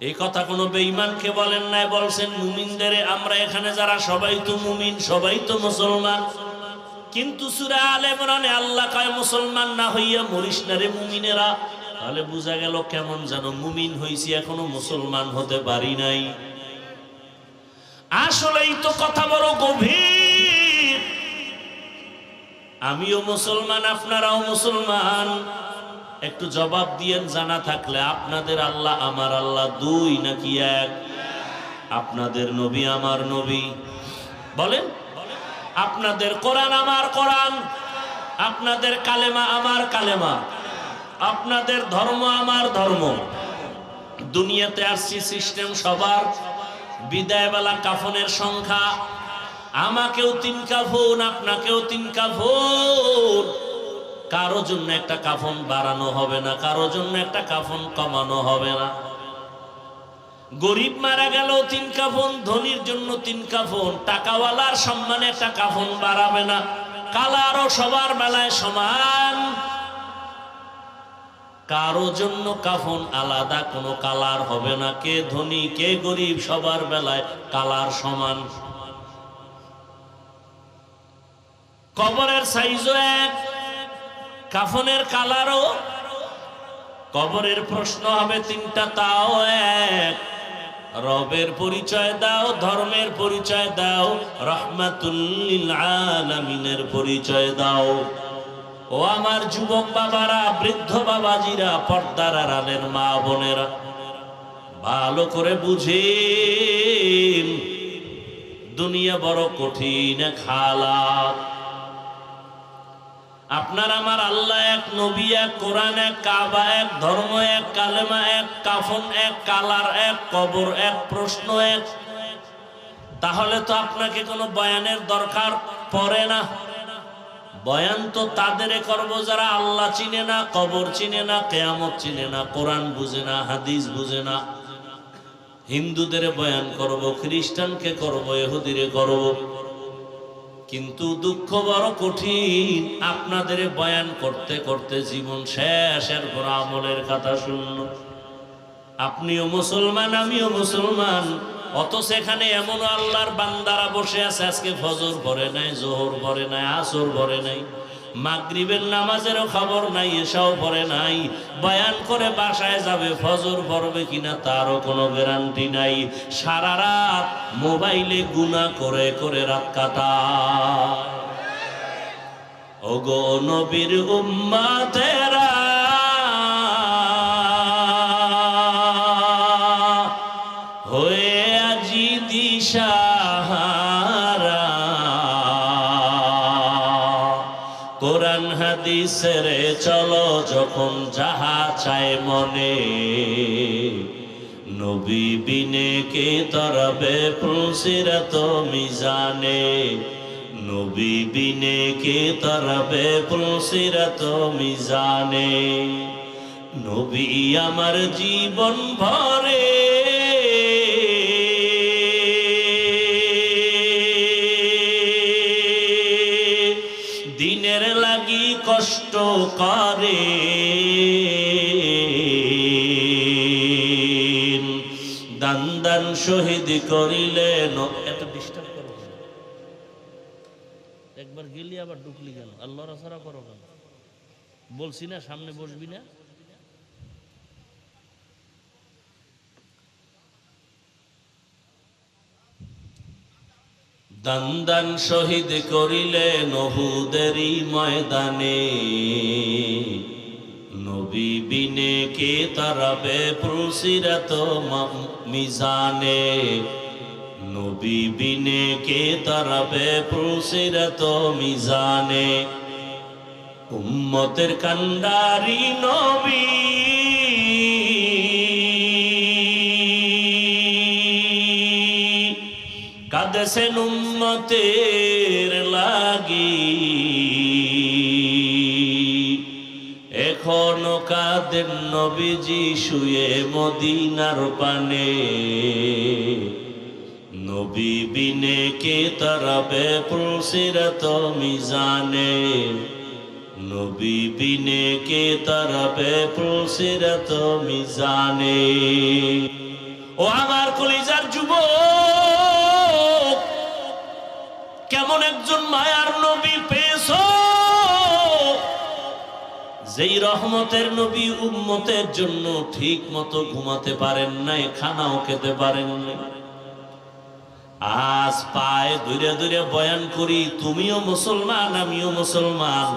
এই কথা কোনো বেঈমানকে বলেন নাই, বলছেন মুমিনদের, আমরা এখানে যারা সবাই তো মুমিন, সবাই তো মুসলমান। কিন্তু সুরা আলে ইমরানে আল্লাহ কয়, মুসলমান না হইয়া মরিস না রে মুমিনেরা। তাহলে বোঝা গেল কেমন যেন মুমিন হইছি, এখনও মুসলমান হতে পারি নাই। আসলেই তো কথা বড় গভীর। আমিও মুসলমান, আপনারাও মুসলমান। একটু জবাব দিয়েন, জানা থাকলে আপনাদের আল্লাহ আমার আল্লাহ দুই নাকি এক? আপনাদের নবী আমার নবী। বলেন, আপনাদের কোরআন আমার কোরআন, আপনাদের কালেমা আমার কালেমা, আপনাদের ধর্ম আমার ধর্ম। দুনিয়াতে আসছি, সিস্টেম সবার, বিদায়বেলা কাফনের সংখ্যা, আমাকেও তিন কাফন আপনাকেও তিন কাফন কারও জন্য একটা কাফন বাড়ানো হবে না, কারও জন্য একটা কাফন কমানো হবে না। গরিব মারা গেল তিন কাফন, ধনির জন্য তিন কাফন, টাকাওয়ালার সম্মানে একটা কাফন বাড়াবে না। কালারও সবার বেলায় সমান। কারও জন্য কাফন আলাদা, কোনো কালার হবে না। কে ধনী, কে গরিব, সবার বেলায় কালার সমান। কবরের সাইজও এক কাফনের কালারও কবরের প্রশ্ন হবে তিনটা, তাও এক। রবের পরিচয় দাও, ধর্মের পরিচয় দাও রহমাতুল্লিল আলামিনের পরিচয় দাও। ও আমার যুবক বাবারা, বৃদ্ধ বাবাজিরা, পর্দার আড়ালের মা বোনেরা, ভালো করে বুঝেন। দুনিয়া বড় কঠিন খালাত আপনার আমার আল্লাহ এক নবী, এক কোরআন, এক কাবা, এক ধর্ম, এক কালেমা, এক কাফন, এক কালার, এক কবর, এক প্রশ্ন, এক। তাহলে তো আপনাকে কোনো বয়ানের দরকার পড়ে না। বয়ান তো তাদের করব যারা আল্লাহ চিনে না, কবর চিনে না, কেয়ামত চিনে না, কোরআন বুঝে না, হাদিস বুঝে না। হিন্দুদের বয়ান করব, খ্রিস্টানকে করব এহুদিরে করব। কিন্তু দুঃখ বড় কঠিন। আপনাদের বয়ান করতে করতে জীবন শেষ, এরপর আমলের কথা শুনল। আপনিও মুসলমান, আমিও মুসলমান। অত সেখানে এমন আল্লাহর বান্দারা বসে আছে, আজকে ফজর ভরে নাই, জোহর ভরে নাই, আসর ভরে নাই। মাগরিবের নামাজেরও খবর নাই, এসাও পরে নাই। বয়ান করে বাসায় যাবে, ফজর পড়বে কিনা তারও কোনো গ্যারান্টি নাই। সারা রাত মোবাইলে গুণা করে করে রাত কাটায়। ওগো নবীর উম্মা হাদিসের চলো যখন যাহা চায় মনে। নবী বিনে কে তরবে পুলসিরত মিজানে। নবী বিনে কে তরবে পুলসিরত মিজানে। নবী আমার জীবন ভরে কষ্ট করে। দান দান শহীদ করিলেন এত ডিস্টার্ব করো? একবার গেলি আবার ঢুকলি কেন? আল্লাহ রাসারা করো কেন? বলছি না, সামনে বসবি না? দান শহীদ করিলে নহুদেরই ময়দানে। নবী বিনে কে তারাবে পুলসিরাত মিজানে। নবী বিনে কে তারাবে পুলসিরাত মিজানে। উম্মতের কান্ডারি নবী কাদেশেন উম্মতের লাগি। এখনও কাদের নবীজি শুয়ে মদিনার পানে। নবী বিনে কে তরবে পুলসিরত মিজানে। নবী বিনে কে তরবে পুলসিরত মিজানে। ও আমার কলিজার যুব কেমন একজন মায়ার নবী পেয়েছ? যেই রহমতের নবী উম্মতের জন্য ঠিক মতো ঘুমাতে পারেন নাই, খানাও খেতে পারেন নাই। আজ পায়ে দূরে দূরে বয়ান করি, তুমিও মুসলমান, আমিও মুসলমান।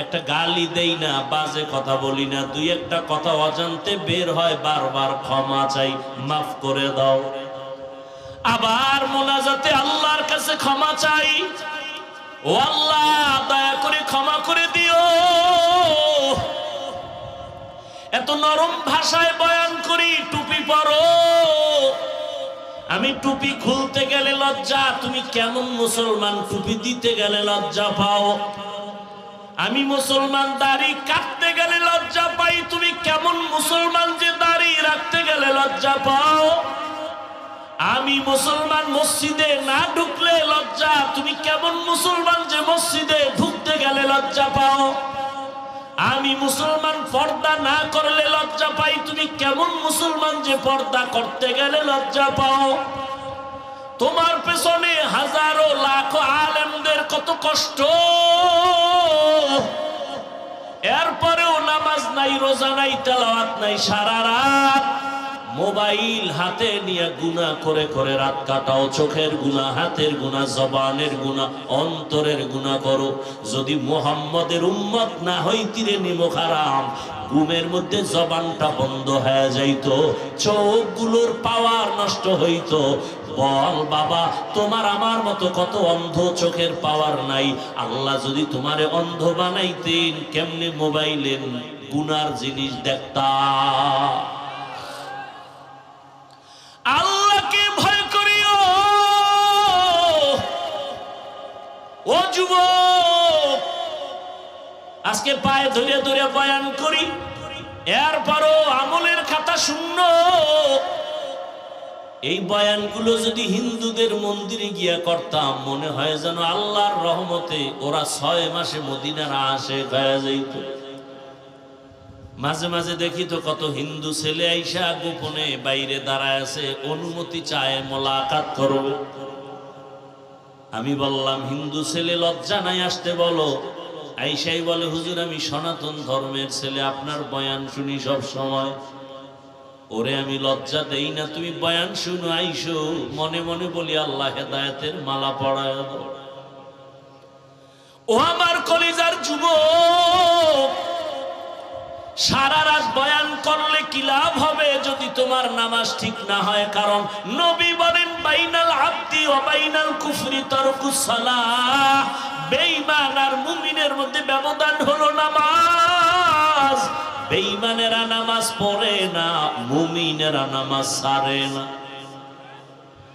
একটা গালি দেই না, বাজে কথা বলি না, দুই একটা কথা অজান্তে বের হয়, বারবার ক্ষমা চাই, মাফ করে দাও। আবার মোনাজাতে আল্লাহর কাছে ক্ষমা চাই। ও আল্লাহ, দয়া করে ক্ষমা করে দিও। এত নরম ভাষায় বয়ান করি, টুপি পরো। আমি টুপি খুলতে গেলে লজ্জা, তুমি কেমন মুসলমান, টুপি দিতে গেলে লজ্জা পাও। আমি মুসলমান, দাড়ি কাটতে গেলে লজ্জা পাই, তুমি কেমন মুসলমান যে দাড়ি রাখতে গেলে লজ্জা পাও। আমি মুসলমান মসজিদে না ঢুকলে লজ্জা। তুমি কেমন মুসলমান যে মসজিদে ঢুকতে গেলে লজ্জা পাও? আমি মুসলমান পর্দা না করলে লজ্জা পাই। তুমি কেমন মুসলমান যে পর্দা করতে গেলে লজ্জা পাও? তোমার পেছনে হাজারো লাখো আলেমদের কত কষ্ট। এরপরেও নামাজ নাই, রোজা নাই, তেলাওয়াত নাই, সারা রাত মোবাইল হাতে নিয়ে গুণা করে করে রাত কাটাও, চোখের গুণা, হাতের গুণা, জবানের গুণা, অন্তরের গুণা করো। যদি মোহাম্মদের উম্মত না হইতিরে নিমখ হারাম। ঘুমের মধ্যে জবানটা বন্ধ হয়ে যাইতো, চোখগুলোর পাওয়ার নষ্ট হইতো। বল, বাবা, তোমার আমার মতো কত অন্ধ চোখের পাওয়ার নাই। আল্লাহ যদি তোমারে অন্ধ বানাইতেন, কেমনে মোবাইলের গুনার জিনিস দেখতা ও যুবক, আজকে পায়ে ধরে ধরে বয়ান করি, এরপরও আমলের খাতা শূন্য এই বয়ানগুলো যদি হিন্দুদের মন্দিরে গিয়া করতাম, মনে হয় যেন আল্লাহর রহমতে ওরা ছয় মাসে মদিনার আসে গায়া যাইত। মাঝে মাঝে দেখি তো কত হিন্দু ছেলে আইসা গোপনে বাইরে দাঁড়ায় আছে, অনুমতি চায় মোলাকাত করো আমি বললাম, হিন্দু ছেলে লজ্জা নাই আসতে বলো। আইসাই বলে, হুজুর, আমি সনাতন ধর্মের ছেলে, আপনার বয়ান শুনি সব সময়। ওরে, আমি লজ্জা দেই না, তুমি বয়ান শুনো আইসো মনে মনে বলি, আল্লাহ হেদায়তের মালা পড়ায়। ও আমার কলিজার যুবক সারা রাত বয়ান করলে কি লাভ হবে যদি তোমার নামাজ ঠিক না হয়? কারণ নবী বলেন, বাইনাল আব্দি ও বাইনাল কুফরি তরকুস সালাহ। বেঈমান আর মুমিনের মধ্যে ব্যবধান হলো নামাজ। বেঈমানেরা নামাজ পড়ে না, মুমিনেরা নামাজ সারে না।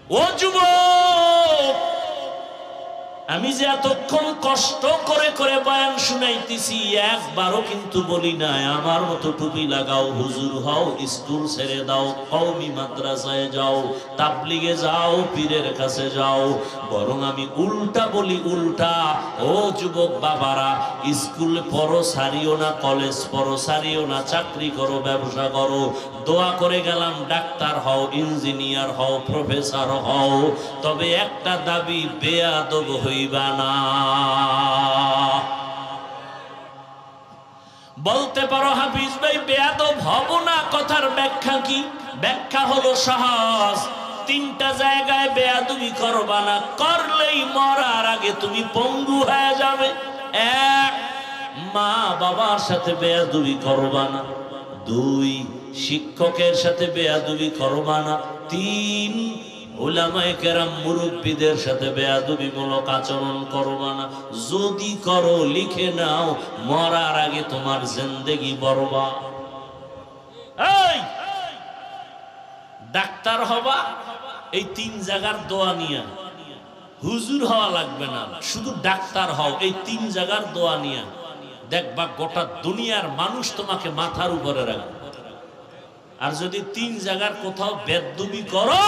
ও যুবক! আমি যে এতক্ষণ কষ্ট করে করে বয়ান শুনাইতেছি, একবারও কিন্তু বলি নাই, আমার মতো টুপি লাগাও, হুজুর হও, স্কুল ছেড়ে দাও, কওমি মাদ্রাসায় যাও, তাবলিগে যাও, পীরের কাছে যাও। বরং আমি উল্টা বলি উল্টা, ও যুবক বাবারা, স্কুল পড়ো সারিও না, কলেজ পড়ো সারিও না, চাকরি করো, ব্যবসা করো। দোয়া করে গেলাম, ডাক্তার হও, ইঞ্জিনিয়ার হও, প্রফেসর হও। তবে একটা দাবি বেয়াদব হইবা না। বলতে পারো হাফিজ ভাই, বেয়াদব হব না, কথার ব্যাখ্যা কি? ব্যাখ্যা হলো সহজ। তিনটা জায়গায় বেয়াদবি করবা না, করলেই মরার আগে তুমি পঙ্গু হয়ে যাবে। এক, মা বাবার সাথে বেয়াদবি করবা না। দুই, শিক্ষকের সাথে বেয়াদবি করবা না। তিন ওলামায়ে কেরাম মুরব্বীদের সাথে বেয়াদবিমূলক আচরণ করবা না। যদি করো, লিখে নাও, মরার আগে তোমার জিন্দেগি বরবা ডাক্তার হবা, এই তিন জায়গার দোয়া নিয়া। হুজুর হওয়া লাগবে না, শুধু ডাক্তার হও, এই তিন জায়গার দোয়া নিয়া। দেখবা গোটা দুনিয়ার মানুষ তোমাকে মাথার উপরে রাখবে। আর যদি তিন জায়গার কোথাও বেদবি করো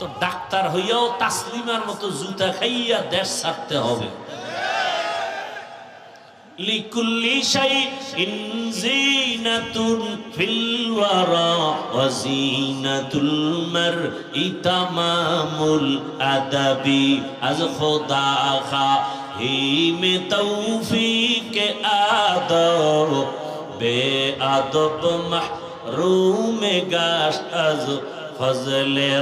তো ডাক্তার হইয়াও তাসলিমার মতো জুতা খাইয়া দেশ ছাড়তে হবে। লিকুল্লি শাইইন জিনাতুন ফিল ওয়ারা ওয়াজিনাতুল মারই তামামুল আদাবি। আজ খোদা খা হি মে তৌফিক আদব, বে আদব মাহরুম গাশ আজ ফজলে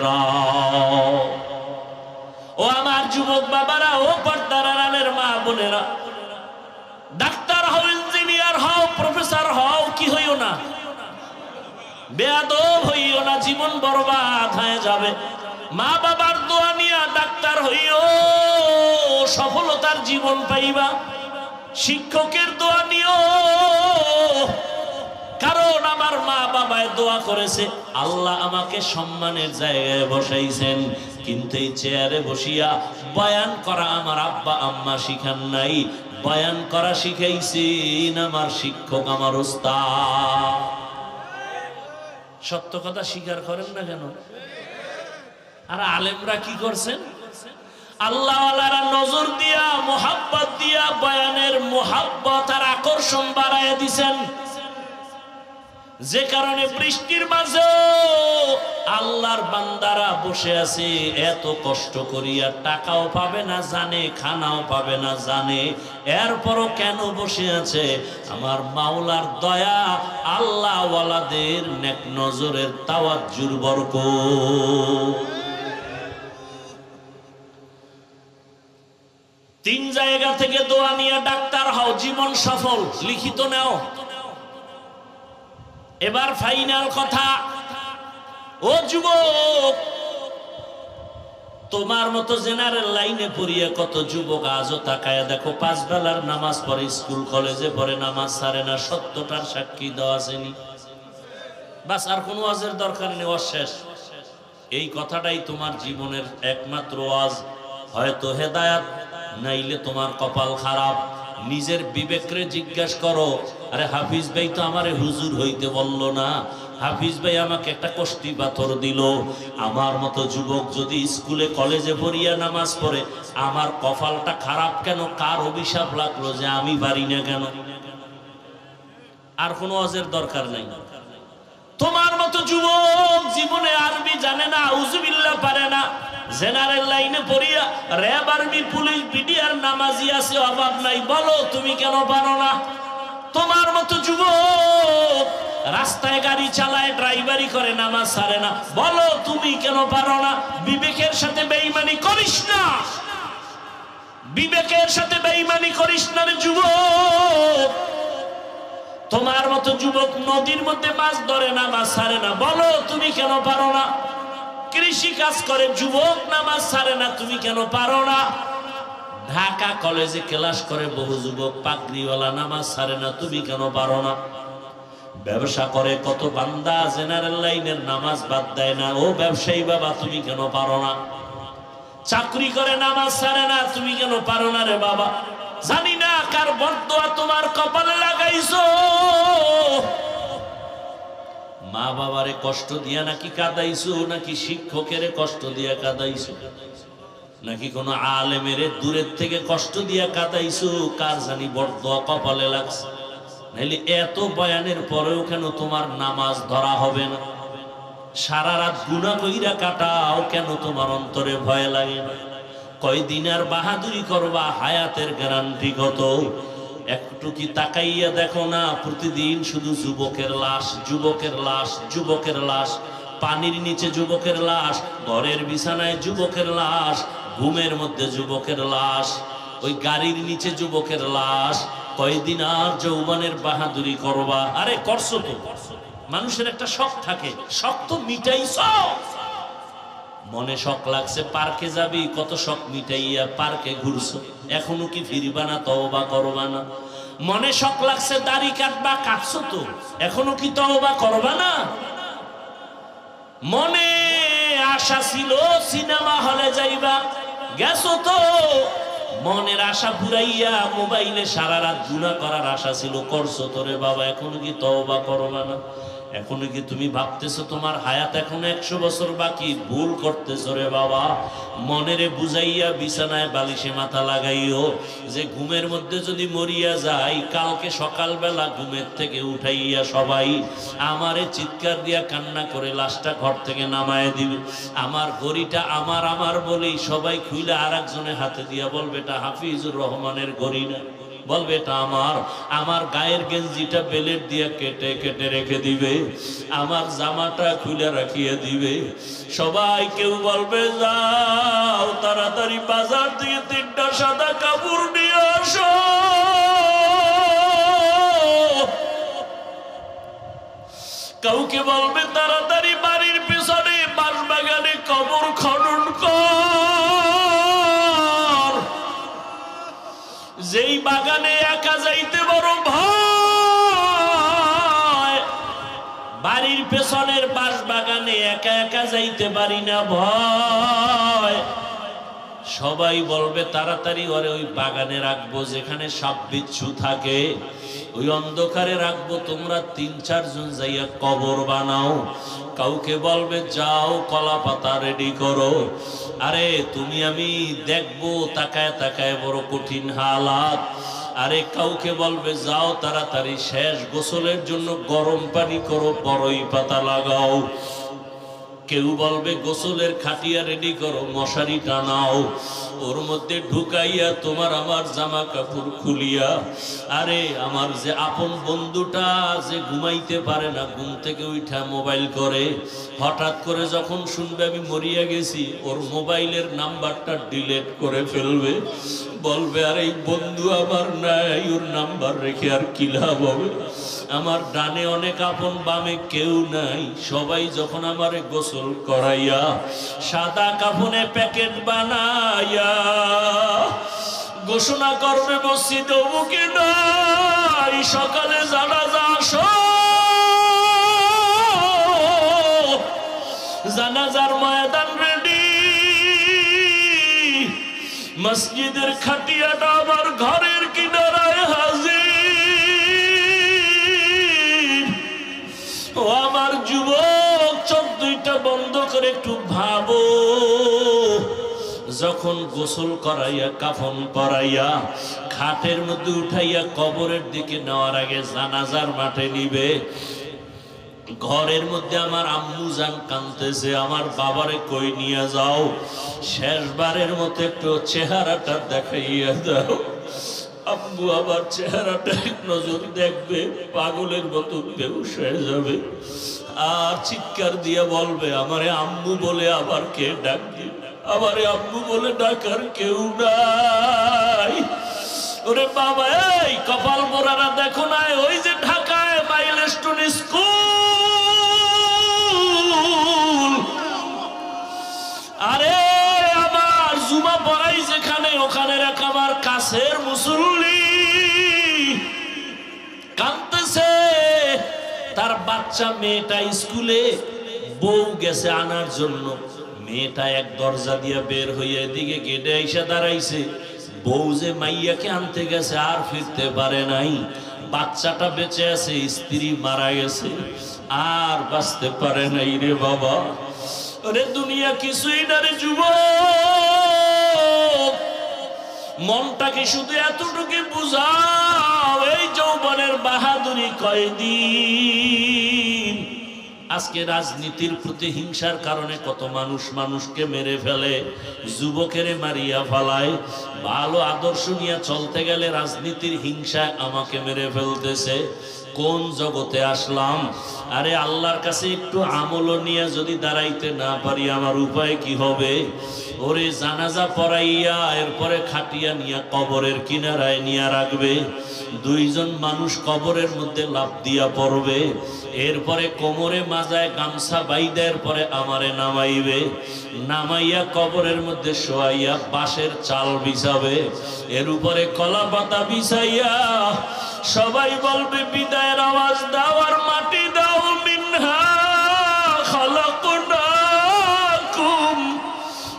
ও আমার যুবক বাবারা, ও পর্দার আড়ালের মা বোনেরা। ডাক্তার হও, ইঞ্জিনিয়ার হও, প্রফেসর হও, কি হইও না। বেয়াদব হইও না, জীবন বরবাদ হয়ে যাবে। মা বাবার দোয়া নিয়া ডাক্তার হইও, সফলতার জীবন পাইবা। শিক্ষকের দোয়া নিও কারণ আমার মা বাবায় দোয়া করেছে, আল্লাহ আমাকে সম্মানের জায়গায় বসাইছেন। কিন্তু এই চেয়ারে বসিয়া বয়ান করা আমার আব্বা আম্মা শিখান নাই, বয়ান করা শিখাইছেন আমার শিক্ষক, আমার ওস্তাদ সত্য কথা স্বীকার করেন না কেন? আর আলেমরা কি করছেন? আল্লাহ নজর দিয়া, মোহাব্বত দিয়া বয়ানের মোহাব্বত আর আকর্ষণ বাড়ায় দিছেন। যে কারণে বৃষ্টির মাঝে আল্লাহর বান্দারা বসে আছে, এত কষ্ট করিয়া টাকাও পাবে না, জানে খানাও পাবে না, জানে। এরপরও কেন বসে আছে? আমার মাওলার দয়া আল্লাহ ওয়ালাদের নেক নজরের তাওয়াজ্জুর বরক তিন জায়গা থেকে দোয়া নিয়ে ডাক্তার হও, জীবন সফল, লিখিত নাও। এবার ফাইনাল কথা। ও যুবক, তোমার মতো জেনারেল লাইনে পড়িয়ে কত যুবক আজও তাকায় দেখো, পাঁচ বেলার নামাজ পড়ে, স্কুল, কলেজে পড়ে, নামাজ সারে না, সত্যটার সাক্ষী দেওয়া আসেনি। বাস, আর কোনো ওয়াজের দরকার নেই, অশেষ। এই কথাটাই তোমার জীবনের একমাত্র ওয়াজ। হয়তো হেদায়াত, নাইলে তোমার কপাল খারাপ। নিজের বিবেকরে জিজ্ঞাসা করো আরে হাফিজ ভাই তো আমারে হুজুর হইতে বলল না। হাফিজ ভাই আমাকে একটা কষ্টি পাথর দিল। আমার মতো যুবক যদি স্কুলে, কলেজে পড়িয়া নামাজ পড়ে, আমার কপালটা খারাপ কেন? কার অভিশাপ লাগল যে আমি পারি না কেন? আর কোনো অজের দরকার নাই। তোমার মতো যুবক জীবনে আরবি জানে না উজুবিল্লা পারে না। জেনারেল লাইনে পড়িয়া র্যাব আর্মি, পুলিশ, বিডিআর নামাজি আছে, অভাব নাই। বলো, তুমি কেন পারো না? তোমার মতো যুবক রাস্তায় গাড়ি চালায় ড্রাইভারি করে, নামাজ সারে না। বলো, তুমি কেন পারো না? বিবেকের সাথে বেইমানি করিস না। বিবেকের সাথে বেইমানি করিস না রে যুবক। তোমার মতো যুবক নদীর মধ্যে মাছ ধরে না মাছ ছাড়ে না। বলো, তুমি কেন পারো না? কৃষি কাজ করে, যুবক নামাজ ছাড়ে না। তুমি কেন পারো না? ঢাকা কলেজে ক্লাস করে বহু যুবক পাগড়িওয়ালা নামাজ ছাড়ে না, তুমি কেন পারো না? ব্যবসা করে কত বান্দা জেনারেল লাইনের নামাজ বাদ দেয় না, ও ব্যবসায়ী বাবা, তুমি কেন পারো না? চাকরি করে নামাজ ছাড়ে না, তুমি কেন পারো না রে বাবা? জানি না কার বরদোয়া তোমার কপালে লাগাইছো। মা বাবারে কষ্ট দিয়া নাকি কাদাইছো, নাকি শিক্ষকের কষ্ট দিয়া কাদাইছো? নাকি কোনো আলেমের দূরের থেকে কষ্ট দিয়া কাদাইছো কার জানি বরদোয়া কপালে লাগছে। নাইলে এত বয়ানের পরেও কেন তোমার নামাজ ধরা হবে না? সারা রাত গুণা কইরা কাটাও কেন তোমার অন্তরে ভয় লাগে না? কয়দিন আর বাহাদুরি করবা, হায়াতের গ্যারান্টি কত? একটু কি তাকাইয়া দেখো না, প্রতিদিন শুধু যুবকের লাশ যুবকের লাশ যুবকের লাশ, পানির নিচে যুবকের লাশ, ঘরের বিছানায় যুবকের লাশ ঘুমের মধ্যে যুবকের লাশ, ওই গাড়ির নিচে যুবকের লাশ, কয়দিন আর যৌবনের বাহাদুরি করবা? আরে, করছ তো। মানুষের একটা শখ থাকে, শখ তো মিটাইছ। মনে শখ লাগছে, পার্কে যাবি, কত শখ মিটাইয়া পার্কে ঘুরছো। এখনও কি ফিরবা না, তওবা করবা না? মনে শখ লাগছে, দাড়ি কাটবা, কাটছো তো। এখনও কি তওবা করবা না? মনে আশা ছিল, সিনেমা হলে যাইবা। গেছো তো? মনের আশা ঘুরাইয়া মোবাইলে সারা রাত গুণা করার আশা ছিল, করছ তোরে বাবা, এখন কি তওবা করবা না? এখনও কি তুমি ভাবতেছো তোমার হায়াত এখন একশো বছর বাকি? ভুল করতেছো রে বাবা। মনেরে বুঝাইয়া বিছানায় বালিশে মাথা লাগাইও যে ঘুমের মধ্যে যদি মরিয়া যায় কালকে সকালবেলা ঘুমের থেকে উঠাইয়া সবাই আমারে চিৎকার দিয়া কান্না করে লাশটা ঘর থেকে নামায় দিবে। আমার ঘড়িটা আমার আমার বলেই সবাই খুইলে আর একজনের হাতে দিয়া বলবে, এটা হাফিজুর রহমানের ঘড়ি না। বলবে এটা আমার আমার গায়ের গেঞ্জিটা বেলেট দিয়ে কেটে কেটে রেখে দিবে, আমার জামাটা খুলে রাখিয়ে দিবে। সবাই কেউ বলবে, যাও তাড়াতাড়ি বাজার দিয়ে তিনটা সাদা কাপড় নিয়ে আসো। কাউকে বলবে, তাড়াতাড়ি বাড়ির বাগানে একা যাইতে বড় ভয়। বাড়ির পেছনের বাস বাগানে একা একা যাইতে পারি না ভয়। সবাই বলবে, তাড়াতাড়ি ওরে ওই বাগানে রাখব যেখানে সাপ বিচ্ছু থাকে। ওই অন্ধকারে রাখব, তোমরা তিন চারজন যাইয়া কবর বানাও। কাউকে বলবে, যাও, কলা পাতা রেডি করো। আরে, তুমি আমি দেখব, তাকায় তাকায় বড় কঠিন হালাত। আরে, কাউকে বলবে, যাও, তাড়াতাড়ি শেষ গোসলের জন্য গরম পানি করো, বড়ই পাতা লাগাও। কেউ বলবে, গোসলের খাটিয়া রেডি করো মশারি টানাও ওর মধ্যে ঢুকাইয়া তোমার আমার জামা কাপড় খুলিয়া, আরে আমার যে আপন বন্ধুটা যে ঘুমাইতে পারে না, ঘুম থেকে উঠা মোবাইল করে। হঠাৎ করে যখন শুনবে আমি মরিয়া গেছি, ওর মোবাইলের নাম্বারটা ডিলেট করে ফেলবে। বলবে, আর এই বন্ধু আমার নাই, ওর নাম্বার রেখে আর কি লাভ হবে? আমার ডানে অনেক আপন বামে কেউ নাই, সবাই যখন আমারে গোসল করাইয়া সাদা কাফনে প্যাকেট বানাইয়া ঘোষণা করবে মসজিদ অমুকে নাই, সকালে জানাজা আসো জানাজার ময়দান রেডি মসজিদের খাটিয়াটা আমার ঘরের কিনারায় হাজির। একটু ভাবো, যখন গোসল করাইয়া, কাফন পরাইয়া, খাটের মধ্যে উঠাইয়া কবরের দিকে নেওয়ার আগে জানাজার মাঠে নিবে, ঘরের মধ্যে আমার আম্মু জান কানতেছে, আমার বাবারে কই নিয়ে যাও, শেষবারের মতো একটু চেহারাটা দেখাইয়া দাও। আম্মু আবার চেহারাটা এক নজর দেখবে, পাগলের মতো বেউস হয়ে যাবে। আর চিৎকার দিয়ে বলবে, আমারে আম্মু বলে আবার কে ডাক? দিবে আমারে আম্মু বলে ডাকার কেউ নাই। ওরে বাবা, এই কপাল মোরারা দেখো না, ওই যে ঢাকায় মাইল স্কুল বাচ্চা মেয়েটা স্কুলে বউ গেছে আনার জন্য। মেয়েটা এক দরজা দিয়ে বের হইয়া এদিকে গেটে এসে দাঁড়াইছে। বউ যে মাইয়াকে আনতে গেছে আর ফিরতে পারে নাই। বাচ্চাটা বেঁচে আছে, স্ত্রী মারা গেছে, আর বাঁচতে পারে নাই রে বাবা। রে দুনিয়া কিছুই না রে যুবক। মনটাকে শুধু এতটুকু বুঝাও, এই যৌবনের বাহাদুরি কয়দিন? আজকে রাজনীতির প্রতি হিংসার কারণে কত মানুষ মানুষকে মেরে ফেলে, যুবকেরে মারিয়া ফেলায়, ভালো আদর্শ নিয়ে চলতে গেলে রাজনীতির হিংসায় আমাকে মেরে ফেলতেছে। কোন জগতে আসলাম? আরে আল্লাহর কাছে একটু আমল নিয়ে যদি দাঁড়াইতে না পারি, আমার উপায় কি হবে? ওরে জানাজা পড়াইয়া এরপরে খাটিয়া নিয়ে কবরের কিনারায় নিয়ে রাখবে। দুইজন মানুষ কবরের মধ্যে লাভ দিয়া পড়বে। এরপরে কোমরে মাজায় গামছা বাইদের পরে আমারে নামাইবে। নামাইয়া কবরের মধ্যে শোয়াইয়া বাঁশের চাল বিছাবে এর উপরে কলা পাতা বিছাইয়া সবাই বলবে বিদায়ের আওয়াজ দাও আর মাটি দাও মিনহা খালাকুনাকুম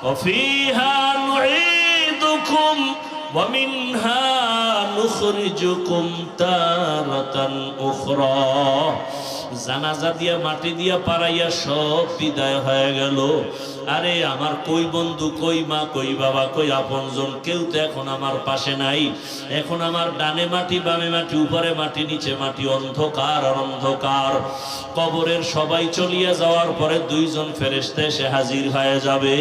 وفيها نعيدكم ومنها نخرجكم تارة أخرى জানাজা দিয়া মাটি দিয়া পাড়াইয়া সব বিদায় হয়ে গেল আরে, আমার কই বন্ধু, কই মা, কই বাবা, কই আপনজন? কেউ তো এখন আমার পাশে নাই। এখন আমার ডানে মাটি, বামে মাটি, উপরে মাটি, নিচে মাটি, অন্ধকার আর অন্ধকার কবরের সবাই চলিয়া যাওয়ার পরে দুইজন ফেরেস্তে এসে হাজির হয়ে যাবে।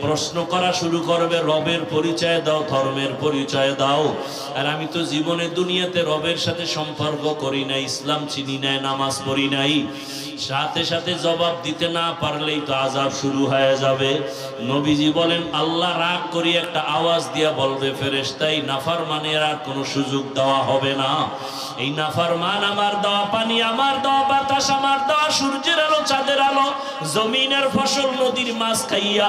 প্রশ্ন করা শুরু করবে, রবের পরিচয় দাও, ধর্মের পরিচয় দাও। আর আমি তো জীবনে দুনিয়াতে রবের সাথে সম্পর্ক করি না ইসলাম চিনি নাই, নামাজ পড়ি নাই। সাথে সাথে জবাব দিতে না পারলেই তো আজাব শুরু হয়ে যাবে। নবীজি বলেন, আল্লাহ রাগ করি একটা আওয়াজ দিয়া বলবে, ফেরেশতাই নাফার মানের আর কোনো সুযোগ দেওয়া হবে না। এই নাফার মান আমার দেওয়া পানি, আমার দেওয়া বাতাস, আমার দেওয়া সূর্যের আলো, চাঁদের আলো, জমিনের ফসল নদীর মাছ খাইয়া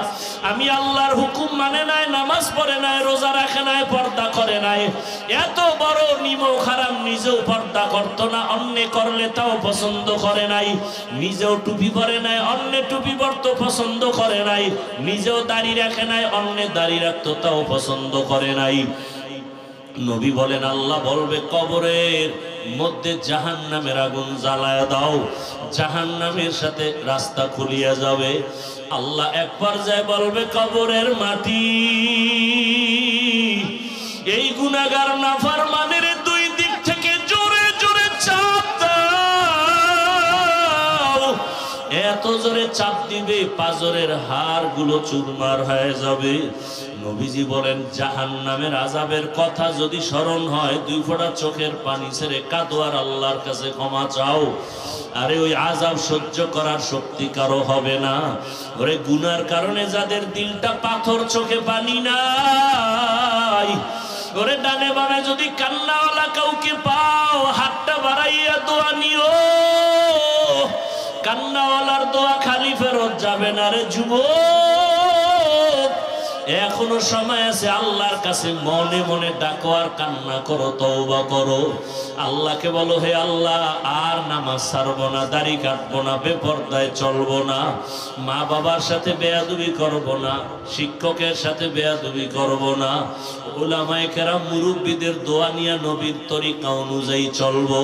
আমি আল্লাহর হুকুম মানে নাই, নামাজ পড়ে নাই, রোজা রাখে নাই, পর্দা করে নাই। এত বড় নিমো খারাপ নিজেও পর্দা করতো না, অন্য করলে তাও পছন্দ করে নাই। নিজেও টুপি পরে নাই, অন্য টুপি পরতো পছন্দ করে নাই। নিজেও দাড়ি রাখে নাই, অন্য দাড়ি রাখতো তাও পছন্দ করে নাই। নবী বলেন, আল্লাহ বলবে, কবরের মধ্যে জাহান নামের আগুন জ্বালায় দাও জাহান নামের সাথে রাস্তা খুলিয়া যাবে। আল্লাহ এক পর্যায়ে বলবে, কবরের মাটি, এই গুনাগার নাফার জোরে চাপ দিবে, পাজরের হাড়গুলো চুরমার হয়ে যাবে। নবীজি বলেন জাহান নামের আজাবের কথা যদি স্মরণ হয়, দুই ফোঁটা চোখের পানি ছেড়ে কাদোয়ার আল্লাহর কাছে ক্ষমা চাও। আরে ওই আজাব সহ্য করার শক্তি কারও হবে না। ওরে, গুনার কারণে যাদের দিলটা পাথর, চোখে পানি নাই। ওরে, ডানে বামে যদি কান্নাওয়ালা কাউকে পাও, হাতটা বাড়াইয়া দোয়া নিও। কান্নাওয়ালার দোয়া খালি ফেরত যাবে না রে যুবক। এখনও সময় আছে, আল্লাহর কাছে মনে মনে ডাকো আর কান্না করো, তওবা করো। আল্লাহকে বলো, হে আল্লাহ, আর নামাজ ছাড়বো না, দাড়ি কাটবো না, বেপর্দায় চলবো না মা বাবার সাথে বেয়াদুবি করব না, শিক্ষকের সাথে বেয়াদুবি করব না, ওলামায়ে কেরাম মুরব্বীদের দোয়া নিয়ে নবীর তরিকা অনুযায়ী চলবো।